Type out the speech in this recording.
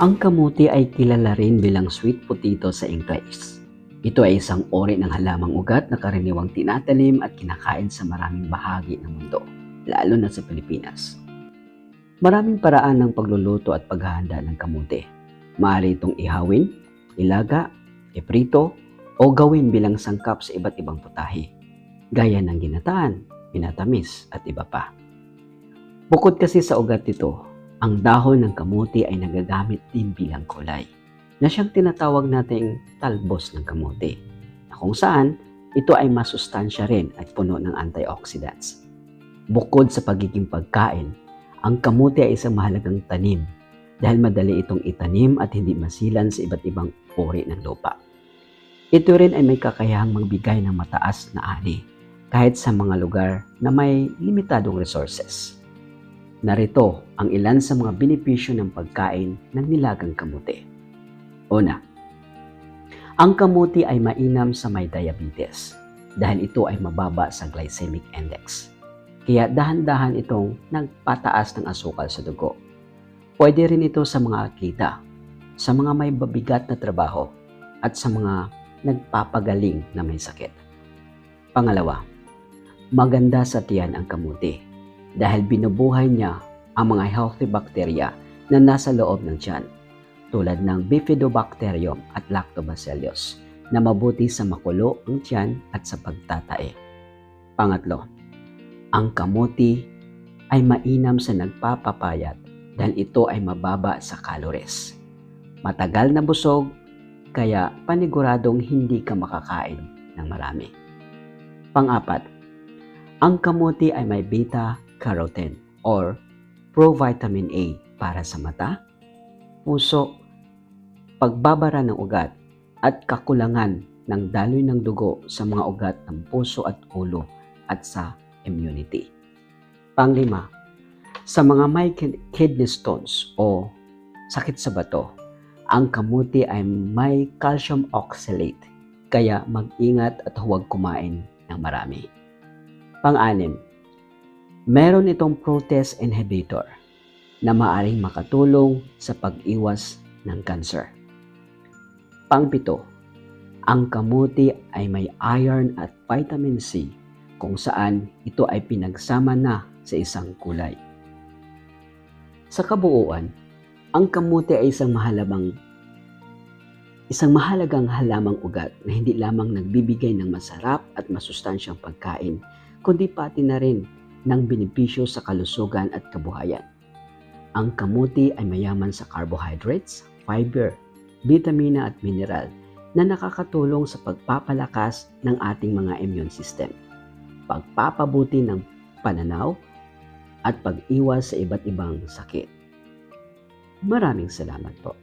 Ang kamuti ay kilala rin bilang sweet potato sa Ingles. Ito ay isang ori ng halamang ugat na karaniwang tinatanim at kinakain sa maraming bahagi ng mundo, lalo na sa Pilipinas. Maraming paraan ng pagluluto at paghahanda ng kamuti. Maaari itong ihawin, ilaga, iprito, o gawin bilang sangkap sa iba't ibang putahe, gaya ng ginataan, pinatamis, at iba pa. Bukod kasi sa ugat nito, ang dahon ng kamuti ay nagagamit din bilang kulay na siyang tinatawag nating talbos ng kamuti na kung saan ito ay masustansya rin at puno ng antioxidants. Bukod sa pagiging pagkain, ang kamuti ay isang mahalagang tanim dahil madali itong itanim at hindi masilan sa iba't ibang uri ng lupa. Ito rin ay may kakayahang magbigay ng mataas na ani kahit sa mga lugar na may limitadong resources. Narito ang ilan sa mga benepisyo ng pagkain ng nilagang kamuti. Una, ang kamuti ay mainam sa may diabetes dahil ito ay mababa sa glycemic index. Kaya dahan-dahan itong nagpataas ng asukal sa dugo. Pwede rin ito sa mga atleta, sa mga may babigat na trabaho, at sa mga nagpapagaling na may sakit. Pangalawa, maganda sa tiyan ang kamuti dahil binubuhay niya ang mga healthy bacteria na nasa loob ng tiyan tulad ng Bifidobacterium at Lactobacillus na mabuti sa makulo ang tiyan at sa pagtatae. Pangatlo, ang kamuti ay mainam sa nagpapapayat dahil ito ay mababa sa calories. Matagal na busog, kaya paniguradong hindi ka makakain ng marami. Pangapat, ang kamuti ay may beta-carotene or provitamin A para sa mata, puso, pagbabara ng ugat at kakulangan ng daloy ng dugo sa mga ugat ng puso at ulo at sa immunity. Panglima, sa mga may kidney stones o sakit sa bato, ang kamuti ay may calcium oxalate kaya mag-ingat at huwag kumain ng marami. Pang-anim, meron itong protease inhibitor na maaring makatulong sa pag-iwas ng cancer. Pangpito, ang kamuti ay may iron at vitamin C kung saan ito ay pinagsama na sa isang kulay. Sa kabuuan, ang kamuti ay isang mahalabang isang mahalagang halamang ugat na hindi lamang nagbibigay ng masarap at masustansyang pagkain, kundi pati na rin ng benepisyo sa kalusugan at kabuhayan. Ang kamuti ay mayaman sa carbohydrates, fiber, vitamina at mineral na nakakatulong sa pagpapalakas ng ating mga immune system, pagpapabuti ng pananaw, at pag-iwas sa iba't ibang sakit. Maraming salamat po.